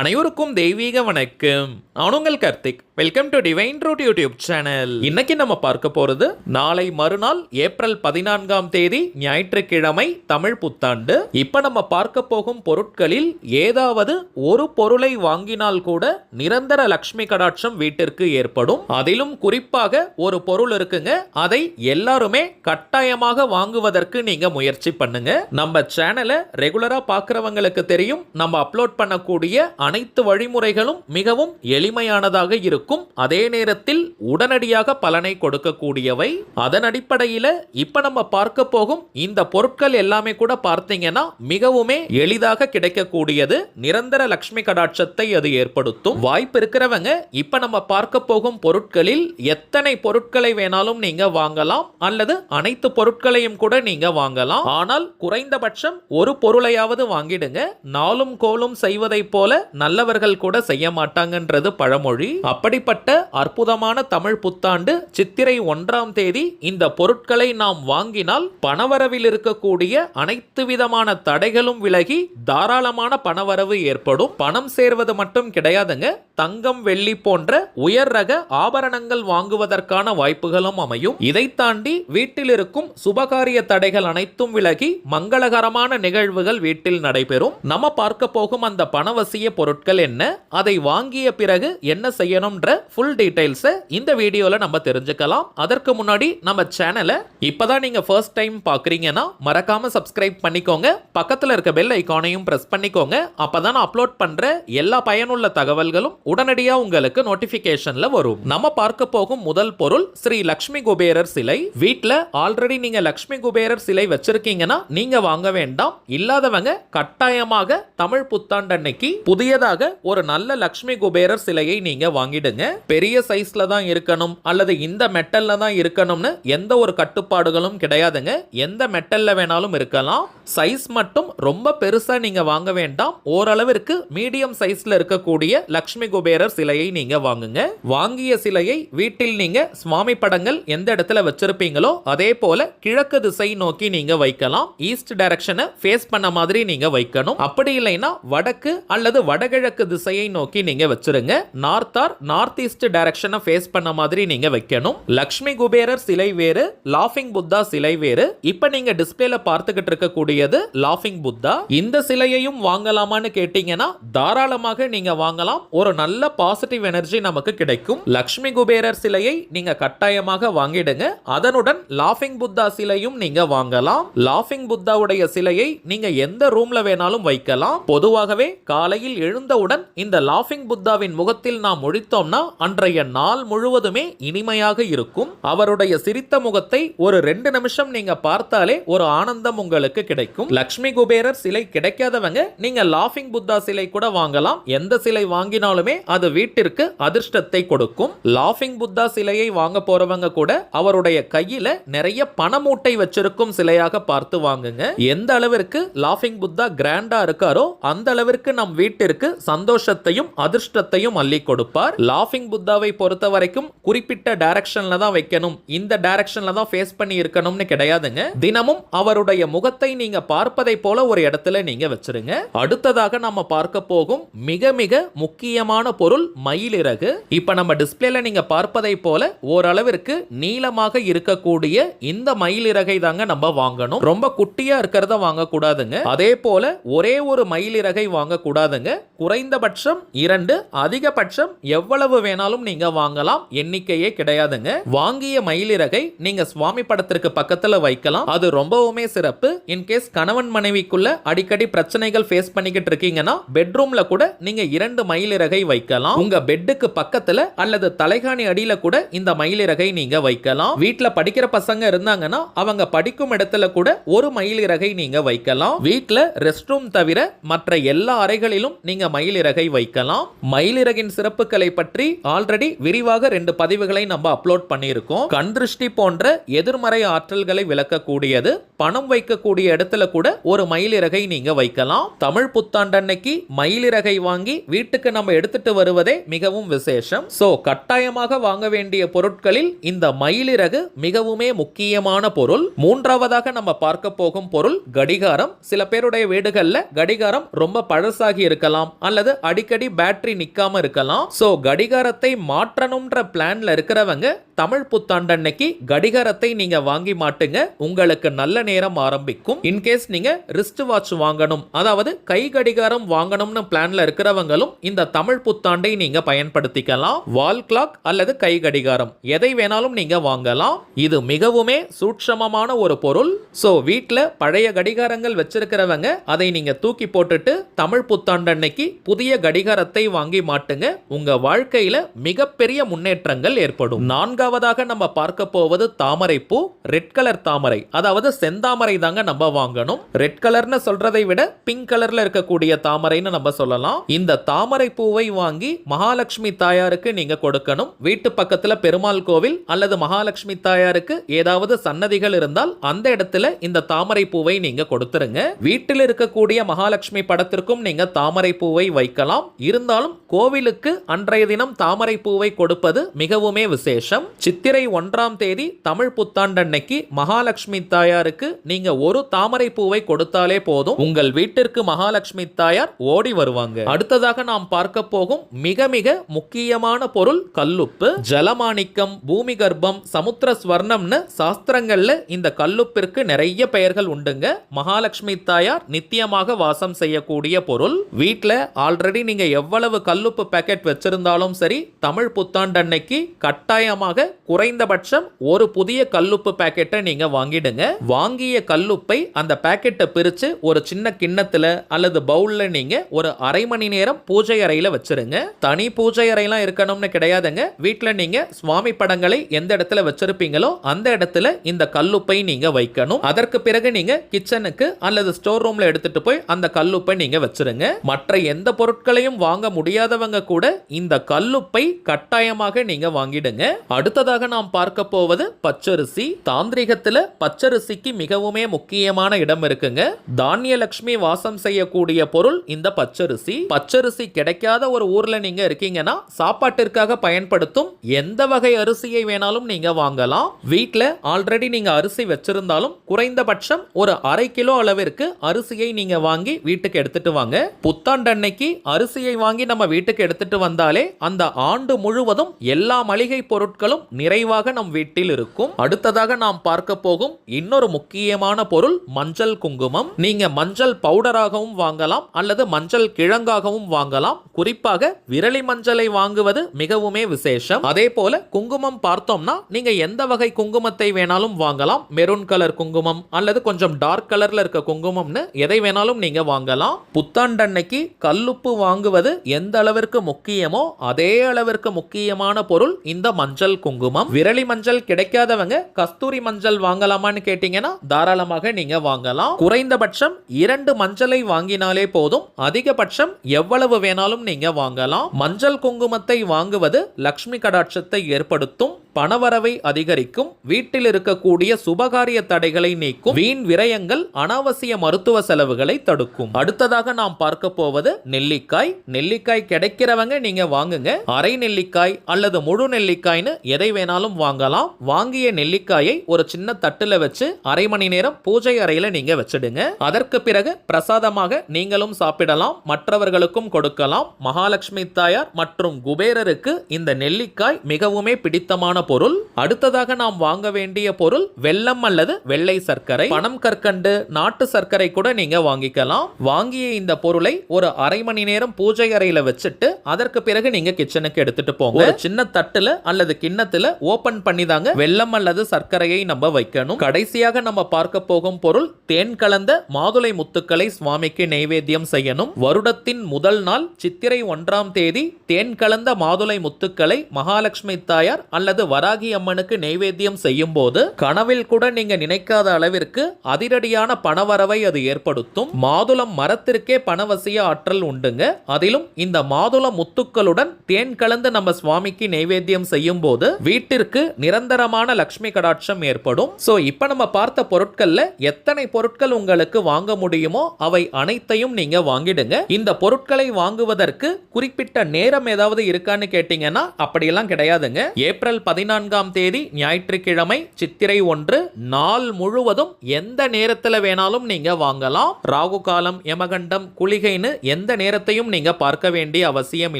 அனைவருக்கும் தெய்வீக வணக்கம். நான் உங்கள் Karthik. Welcome to divine root YouTube channel இன்னைக்கு நம்ம பார்க்க போகிறது நாளை மறுநாள் ஏப்ரல் பதினான்காம் தேதி ஞாயிற்றுக்கிழமை தமிழ் புத்தாண்டு. இப்போ நம்ம பார்க்க போகும் பொருட்களில் ஏதாவது ஒரு பொருளை வாங்கினால் கூட நிரந்தர லக்ஷ்மி கடாட்சம் வீட்டிற்கு ஏற்படும். அதிலும் குறிப்பாக ஒரு பொருள் இருக்குங்க. அதை எல்லாருமே கட்டாயமாக வாங்குவதற்கு நீங்க முயற்சி பண்ணுங்க. நம்ம சேனலை ரெகுலரா பார்க்குறவங்களுக்கு தெரியும். நம்ம அப்லோட் பண்ணக்கூடிய அனைத்து வழிமுறைகளும் மிகவும் எளிமையானதாக இருக்கும். அதே நேரத்தில் உடனடியாக பலனை கொடுக்கக்கூடியவை. அதன் அடிப்படையில் இப்போ நம்ம பார்க்க போகும் இந்த பொருட்கள் எல்லாமே கூட பார்த்தீங்கன்னா மிகவுமே எளிதாக கிடைக்கக்கூடியது. நிரந்தர லக்ஷ்மி கடாட்சத்தை அது ஏற்படுத்தும். வாய்ப்பு இருக்கிறவங்க இப்போ நம்ம பார்க்க போகும் பொருட்களில் எத்தனை பொருட்களை வேணாலும் நீங்க வாங்கலாம். அல்லது அனைத்து பொருட்களையும் கூட நீங்க வாங்கலாம். ஆனால் குறைந்தபட்சம் ஒரு பொருளையாவது வாங்கிடுங்க. நாளும் கோலும் செய்வதைப் போல நல்லவர்கள் கூட செய்ய மாட்டாங்கன்றது பழமொழி. அப்படிப்பட்ட அற்புதமான தமிழ் புத்தாண்டு சித்திரை ஒன்றாம் தேதி இந்த பொருட்களை நாம் வாங்கினால் பணவரவில் இருக்கக்கூடிய அனைத்து விதமான தடைகளும் விலகி தாராளமான பணவரவு ஏற்படும். பணம் சேர்வது மட்டும் கிடையாதுங்க. தங்கம் வெள்ளி போன்ற உயர் ரக ஆபரணங்கள் வாங்குவதற்கான வாய்ப்புகளும் அமையும். இதை தாண்டி வீட்டில் இருக்கும் சுபகாரிய தடைகள் அனைத்தும் விலகி மங்களகரமான நிகழ்வுகள் வீட்டில் நடைபெறும். நம்ம பார்க்க போகும் அந்த பணவசிய பொருட்கள் என்ன அதை வாங்கிய பிறகு என்ன செய்யணும்ன்ற ஃபுல் டீடைல்ஸை இந்த வீடியோல நம்ம தெரிஞ்சுக்கலாம். அதற்கு முன்னாடி நம்ம சேனலை இப்பதான் நீங்க ஃபர்ஸ்ட் டைம் பார்க்குறீங்கன்னா மறக்காம சப்ஸ்கிரைப் பண்ணிக்கோங்க. பக்கத்துல இருக்க பெல் ஐக்கானையும் பிரஸ் பண்ணிக்கோங்க. அப்பதான் நான் அப்லோட் பண்ற எல்லா பயனுள்ள தகவல்களும் உடனடியா உங்களுக்கு நோட்டிபிகேஷன்ல வரும். நம்ம பார்க்க போகும் முதல் பொருள் ஸ்ரீ லக்ஷ்மி குபேரர் சிலை. வீட்டில் ஆல்ரெடி நீங்க லக்ஷ்மி குபேரர் சிலை வச்சிருக்கீங்கன்னா நீங்க வாங்க வேண்டாம். இல்லாதவங்க கட்டாயமாக தமிழ் புத்தாண்டு அன்னைக்கு புதிய புதியதாக ஒரு நல்ல லக்ஷ்மி குபேரர் சிலையை நீங்க வாங்கிடுங்க. பெரிய சைஸ்ல தான் இருக்கணும் அல்லது இந்த மெட்டல்ல தான் இருக்கணும்னு எந்த ஒரு கட்டுப்பாடுகளும் கிடையாதுங்க. எந்த மெட்டல்ல வேணாலும் இருக்கலாம். சைஸ் மட்டும் ரொம்ப பெருசா நீங்க வாங்க வேண்டாம். ஓரளவிற்கு மீடியம் சைஸ்ல இருக்கக்கூடிய லக்ஷ்மி குபேரர் சிலையை நீங்க வாங்குங்க. வாங்கிய சிலையை வீட்டில் நீங்க சுவாமி படங்கள் எந்த இடத்துல வச்சிருப்பீங்களோ அதே போல கிழக்கு திசை நோக்கி நீங்க வைக்கலாம். ஈஸ்ட் டைரக்ஷனை ஃபேஸ் பண்ண மாதிரி நீங்க வைக்கணும். அப்படி இல்லைன்னா வடக்கு அல்லது வடகிழக்கு திசையை நோக்கி நீங்க வச்சிருங்க. நார்த் ஆர் நார்த் ஈஸ்ட் டைரக்ஷனை ஃபேஸ் பண்ண மாதிரி நீங்க வைக்கணும். லக்ஷ்மி குபேரர் சிலை வேறு லாஃபிங் புத்தா சிலை வேறு. இப்ப நீங்க டிஸ்பிளேல பார்த்துக்கிட்டு இருக்கக்கூடியது லாஃபிங் புத்தா இந்த சிலையையும் வாங்கலாமான்னு கேட்டீங்கன்னா தாராளமாக நீங்க வாங்கலாம். ஒரு நல்ல பாசிட்டிவ் எனர்ஜி நமக்கு கிடைக்கும். லக்ஷ்மி குபேரர் சிலையை நீங்க கட்டாயமாக வாங்கிடுங்க. அதனுடன் லாஃபிங் புத்தா சிலையும் நீங்க வாங்கலாம். லாஃபிங் புத்தாவுடைய சிலையை நீங்க எந்த ரூம்ல வேணாலும் வைக்கலாம். பொதுவாகவே காலையில் எழுந்தவுடன் இந்த லாஃபிங் புத்தாவின் முகத்தில் நாம் ஒழித்தோம்னா அன்றைய நாள் முழுவதுமே இனிமையாக இருக்கும். அவருடைய சிரித்த முகத்தை ஒரு ரெண்டு நிமிஷம் நீங்க பார்த்தாலே ஒரு ஆனந்தம் உங்களுக்கு கிடைக்கும். லக்ஷ்மி குபேரர் சிலை கிடைக்காதவங்க நீங்க லாஃபிங் புத்தா சிலை கூட வாங்கலாம். எந்த சிலை வாங்கினாலுமே அது வீட்டிற்கு அதிர்ஷ்டத்தை கொடுக்கும். லாஃபிங் புத்தா சிலையை வாங்க போறவங்க கூட அவருடைய கையில நிறைய பணமூட்டை வச்சிருக்கும் சிலையாக பார்த்து வாங்குங்க. எந்த அளவிற்கு லாஃபிங் புத்தா கிராண்டா இருக்காரோ அந்த அளவிற்கு நம் வீட்டிற்கு சந்தோஷத்தையும் அதிர்ஷ்டத்தையும் அள்ளி கொடுப்பார். லாஃபிங் புத்தாவை பொறுத்த வரைக்கும் குறிப்பிட்ட டைரக்ஷன்ல தான் வைக்கணும். இந்த டைரக்ஷன்ல தான் ஃபேஸ் பண்ணி இருக்கணும்னு கிடையாதுங்க. தினமும் அவருடைய முகத்தை நீங்க பார்ப்பதை போல ஒரு இடத்துல நீங்க வச்சிருங்க. அடுத்ததாக நம்ம பார்க்க போகும் மிக மிக முக்கியமான பொருள் மயிலிறகு. இப்ப நம்ம டிஸ்பிளேல நீங்க பார்ப்பதை போல ஓரளவிற்கு நீளமாக இருக்கக்கூடிய இந்த மயிலிறகை தாங்க நம்ம வாங்கணும். ரொம்ப குட்டியா இருக்கிறத வாங்க கூடாதுங்க அதே போல ஒரே ஒரு மயிலிறகை வாங்க கூடாதுங்க குறைந்தபட்சம் இரண்டு அதிகபட்சம் எவ்வளவு வேணாலும் நீங்க வாங்கலாம். எண்ணிக்கையே கிடையாதுங்க. வாங்கிய மயிலிறகை நீங்க சுவாமி படத்திற்கு பக்கத்துல வைக்கலாம். அது ரொம்பவுமே சிறப்பு. இன்கேஸ் கணவன் மனைவிக்குள்ள அடிக்கடி பிரச்சனைகள் ஃபேஸ் பண்ணிக்கிட்டு இருக்கீங்கன்னா பெட்ரூம்ல கூட நீங்க இரண்டு மயிலிறகை வைக்கலாம். உங்க பெட்டுக்கு பக்கத்துல அல்லது தலைகாணி அடியில கூட இந்த மயிலிறகை நீங்க வைக்கலாம். வீட்டுல படிக்கிற பசங்க இருந்தாங்கன்னா அவங்க படிக்கும் இடத்துல கூட ஒரு மயிலிறகை நீங்க வைக்கலாம். வீட்டுல ரெஸ்ட் ரூம் தவிர மற்ற எல்லா அறைகளிலும் நீங்க மயிலிறகை வைக்கலாம். மயிலிறகின் சிறப்புகளை பற்றி ஆல்ரெடி விரிவாக ரெண்டு பதிவுகளை நம்ம அப்லோட் பண்ணியிருக்கோம். கண் திருஷ்டி போன்ற எதிர்மறை ஆற்றல்களை விளக்கக்கூடியது. பணம் வைக்கக்கூடிய இடத்துல கூட ஒரு மயிலிறகை நீங்க வைக்கலாம். தமிழ் புத்தாண்டன்னைக்கு மயிலிறகை வாங்கி வீட்டுக்கு நம்ம எடுத்துட்டு வருவதே மிகவும் விசேஷம். சோ கட்டாயமாக வாங்க வேண்டிய பொருட்களில் இந்த மயிலிறகு மிகவுமே முக்கியமான பொருள். மூன்றாவதாக நம்ம பார்க்க போகும் பொருள் கடிகாரம். சில பேருடைய வீடுகளில் கடிகாரம் ரொம்ப பழசாகி இருக்கலாம். இருக்கலாம் அல்லது அடிக்கடி பேட்டரி நிக்காம இருக்கலாம். சோ கடிகாரத்தை மாற்றணும்ன்ற பிளான்ல இருக்கிறவங்க தமிழ் புத்தாண்டன்னைக்கு கடிகாரத்தை நீங்க வாங்கி மாட்டுங்க. உங்களுக்கு நல்ல நேரம் ஆரம்பிக்கும். இன்கேஸ் நீங்க ரிஸ்ட் வாட்ச் வாங்கணும். அதாவது கை கடிகாரம் வாங்கணும்னு பிளான்ல இருக்கிறவங்களும் இந்த தமிழ் புத்தாண்டை நீங்க பயன்படுத்திக்கலாம். வால் கிளாக் அல்லது கை கடிகாரம் எதை வேணாலும் நீங்க வாங்கலாம். இது மிகவுமே சூட்சமமான ஒரு பொருள். சோ வீட்டில் பழைய கடிகாரங்கள் வச்சிருக்கிறவங்க அதை நீங்க தூக்கி போட்டுட்டு தமிழ் புத்தாண்டு அன்னைக்கு புதிய கடிகாரத்தை வாங்கி மாட்டுங்க. உங்க வாழ்க்கையில மிகப்பெரிய முன்னேற்றங்கள் ஏற்படும். நான்காவதாக நம்ம பார்க்க போவது தாமரை பூ ரெட் கலர் தாமரை. அதாவது செந்தாமரை தாங்க நம்ம வாங்கணும். ரெட் கலர்னு சொல்றதை விட பிங்க் கலர்ல இருக்கக்கூடிய தாமரைன்னு நம்ம சொல்லலாம். இந்த தாமரை பூவை வாங்கி மகாலட்சுமி தாயாருக்கு நீங்க கொடுக்கணும். வீட்டு பக்கத்துல பெருமாள் கோவில் அல்லது மகாலட்சுமி தாயாருக்கு ஏதாவது சன்னதிகள் இருந்தால் அந்த இடத்துல இந்த தாமரை பூவை நீங்க கொடுத்துருங்க. வீட்டில் இருக்கக்கூடிய மகாலட்சுமி படத்திற்கும் நீங்க தாமரை பூவை வைக்கலாம். இருந்தாலும் கோவிலுக்கு அன்றைய தினம் தாமரை பூவை கொடுப்பது மிகவுமே விசேஷம். சித்திரை ஒன்றாம் தேதி தமிழ் புத்தாண்டன்னைக்கு மகாலட்சுமி தாயாருக்கு நீங்க ஒரு தாமரை பூவை கொடுத்தாலே போதும். உங்கள் வீட்டிற்கு மகாலட்சுமி தாயார் ஓடி வருவாங்க. அடுத்ததாக நாம் பார்க்க போகும் மிக மிக முக்கியமான பொருள் கல்லுப்பு. ஜலமாணிக்கம் பூமி கர்ப்பம் சமுத்திர ஸ்வர்ணம்னு சாஸ்திரங்கள்ல இந்த கல்லுப்பிற்கு நிறைய பெயர்கள் உண்டுங்க. மகாலட்சுமி தாயார் நித்தியமாக வாசம் செய்யக்கூடிய பொருள். வீட்டில் ஆல்ரெடி நீங்கள் எவ்வளவு கல்லுப்பு பேக்கெட் வச்சுருந்தாலும் சரி தமிழ் புத்தாண்டு அன்னைக்கு கட்டாயமாக குறைந்தபட்சம் ஒரு புதிய கல்லுப்பு பேக்கெட்டை நீங்கள் வாங்கிடுங்க. வாங்கிய கல்லுப்பை அந்த பேக்கெட்டை பிரித்து ஒரு சின்ன கிண்ணத்தில் அல்லது பவுலில் நீங்கள் ஒரு அரை மணி நேரம் பூஜை அறையில் வச்சிருங்க. தனி பூஜை அறையெல்லாம் இருக்கணும்னு கிடையாதுங்க. வீட்டில் நீங்கள் சுவாமி படங்களை எந்த இடத்துல வச்சுருப்பீங்களோ அந்த இடத்துல இந்த கல்லுப்பை நீங்கள் வைக்கணும். அதற்கு பிறகு நீங்கள் கிச்சனுக்கு அல்லது ஸ்டோர் ரூமில் எடுத்துகிட்டு போய் அந்த கல்லுப்பை நீங்கள் வச்சுருங்க. மற்ற எந்த பொருட்களையும் வாங்க முடியாதவங்க கூட இந்த கல்லுப்பை கட்டாயமாக நீங்க வாங்கிடுங்க. அடுத்ததாக நாம் பார்க்க போவது பச்சரிசி. தாந்திரிகத்துல பச்சரிசிக்கு மிகவுமே முக்கியமான இடம் இருக்குங்க. தானியலட்சுமி வாசம் செய்யக்கூடிய பொருள் இந்த பச்சரிசி. பச்சரிசி கிடைக்காத ஒரு ஊர்ல நீங்க இருக்கீங்கன்னா சாப்பாட்டிற்காக பயன்படுத்தும் எந்த வகை அரிசியை வேணாலும் நீங்க வாங்கலாம். வீட்டில் ஆல்ரெடி நீங்க அரிசி வச்சிருந்தாலும் குறைந்தபட்சம் ஒரு அரை கிலோ அளவிற்கு அரிசியை நீங்க வாங்கி வீட்டுக்கு எடுத்துட்டு வாங்க. புத்தாண்டு அன்னைக்கு அரிசியை வாங்கி நம்ம வீட்டுக்கு எடுத்துட்டு வந்தாலே அந்த ஆண்டு முழுவதும் எல்லா மளிகை பொருட்களும் நிறைவாக நம் வீட்டில் இருக்கும். அடுத்ததாக நாம் பார்க்க போகும் இன்னொரு முக்கியமான பொருள் மஞ்சள் குங்குமம். நீங்க மஞ்சள் பவுடராகவும் வாங்கலாம் அல்லது மஞ்சள் கிழங்காகவும் வாங்கலாம். குறிப்பாக விரலி மஞ்சளை வாங்குவது மிகவுமே விசேஷம். அதே போல குங்குமம் பார்த்தோம்னா நீங்க எந்த வகை குங்குமத்தை வேணாலும் வாங்கலாம். மெரூன் கலர் குங்குமம் அல்லது கொஞ்சம் டார்க் கலர்ல இருக்க குங்குமம்னு எதை வேணாலும் நீங்க வாங்கலாம். புத்தாண்டன்னைக்கு கல்லுப்பு வாங்குவது எந்த அளவிற்கு முக்கியமோ அதே அளவிற்கு முக்கியமான பொருள் இந்த மஞ்சள் குங்குமம். விரலி மஞ்சள் கிடைக்காதவங்க கஸ்தூரி மஞ்சள் வாங்கலாமான்னு கேட்டீங்கன்னா தாராளமாக நீங்க வாங்கலாம். குறைந்தபட்சம் இரண்டு மஞ்சளை வாங்கினாலே போதும். அதிகபட்சம் எவ்வளவு வேணாலும் நீங்க வாங்கலாம். மஞ்சள் குங்குமத்தை வாங்குவது லக்ஷ்மி கடாட்சத்தை ஏற்படுத்தும். பணவரவை அதிகரிக்கும் வீட்டில் இருக்கக்கூடிய சுபகாரிய தடைகளை நீக்கும் வீண் விரயங்கள் அனாவசிய மருத்துவ செலவுகளை தடுக்கும். அடுத்ததாக நாம் பார்க்க போவது நெல்லிக்காய். நெல்லிக்காய் கிடைக்கிறவங்க நீங்க வாங்குங்க. அரை நெல்லிக்காய் அல்லது முழு நெல்லிக்காய்னு எதை வேணாலும் வாங்கலாம். வாங்கிய நெல்லிக்காயை ஒரு சின்ன தட்டுல வச்சு அரை மணி நேரம் பூஜை அறையில நீங்க வச்சிடுங்க. அதற்கு பிறகு பிரசாதமாக நீங்களும் சாப்பிடலாம். மற்றவர்களுக்கும் கொடுக்கலாம். மகாலட்சுமி தாயார் மற்றும் குபேரருக்கு இந்த நெல்லிக்காய் மிகவுமே பிடித்தமான பொருள் அடுத்ததாக நாம் வாங்க வேண்டிய பொருள் வெள்ளம் அல்லது வெள்ளை சர்க்கரை. பணம் கற்கண்டு நாட்டு சர்க்கரை கூட நீங்க வாங்கிக்கலாம். வாங்கிய இந்த பொருளை ஒரு அரை மணி நேரம் பூஜை அறையில வச்சுட்டு அதற்கு பிறகு நீங்க கிச்சனுக்கு எடுத்துட்டு போங்க. சின்ன தட்டுல அல்லது கிண்ணத்துல ஓபன் பண்ணி தாங்க வெள்ளம் அல்லது சர்க்கரையை நம்ம வைக்கணும். கடைசியாக நம்ம பார்க்க போகும் பொருள் தேன் கலந்த மாதுளை முத்துக்களை சுவாமிக்கு நைவேத்தியம் செய்யணும். வருடத்தின் முதல் நாள் சித்திரை ஒன்றாம் தேதி தேன் கலந்த மாதுளை முத்துக்களை மகாலட்சுமி தாயார் அல்லது வராகி அம்மனுக்கு நைவேத்தியம் செய்யும் போது கனவில் கூட நீங்க நினைக்காத அளவிற்கு அதிரடியான பணவரவை அது ஏற்படுத்தும். மாதுளம் மரத்திற்கே பணவசிய ஆற்றல் உண்டுங்க. அதிலும் இந்த மாதுள முத்துக்களுடன் தேன் கலந்து நம்ம சுவாமிக்கு நைவேத்தியம் செய்யும் போது வீட்டிற்கு நிரந்தரமான லக்ஷ்மி கடாட்சம் ஏற்படும். சோ இப்ப நம்ம பார்த்த பொருட்கள்ல எத்தனை பொருட்கள் உங்களுக்கு வாங்க முடியுமோ அவை அனைத்தையும் நீங்க வாங்கிடுங்க. இந்த பொருட்களை வாங்குவதற்கு குறிப்பிட்ட நேரம் ஏதாவது இருக்கான்னு கேட்டீங்கன்னா அப்படியெல்லாம் கிடையாதுங்க. ஏப்ரல் பதினாறு பதினான்காம் தேதி ஞாயிற்றுக்கிழமை சித்திரை ஒன்று நாள் முழுவதும் எந்த நேரத்தில் வேணாலும் நீங்க வாங்கலாம். ராகு காலம் யமகண்டம் குளிகைன்னு எந்த நேரத்தையும் நீங்க பார்க்க வேண்டிய அவசியம்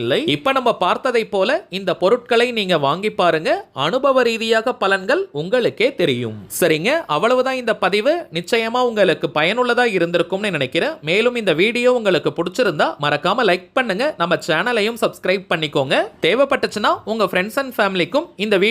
இல்லை. இப்ப நம்ம பார்த்ததை போல இந்த பொருட்களை நீங்க வாங்கி பாருங்க. அனுபவ ரீதியாக பலன்கள் உங்களுக்கே தெரியும். சரிங்க அவ்வளவுதான் இந்த பதிவு. நிச்சயமா உங்களுக்கு பயனுள்ளதா இருந்திருக்கும்னு நினைக்கிறேன். மேலும் இந்த வீடியோ உங்களுக்கு பிடிச்சிருந்தா மறக்காம லைக் பண்ணுங்க. நம்ம சேனலையும் சப்ஸ்கிரைப் பண்ணிக்கோங்க. தேவைப்பட்டுச்சுன்னா உங்க ஃப்ரெண்ட்ஸ் அண்ட் ஃபேமிலிக்கும் இந்த வீடியோ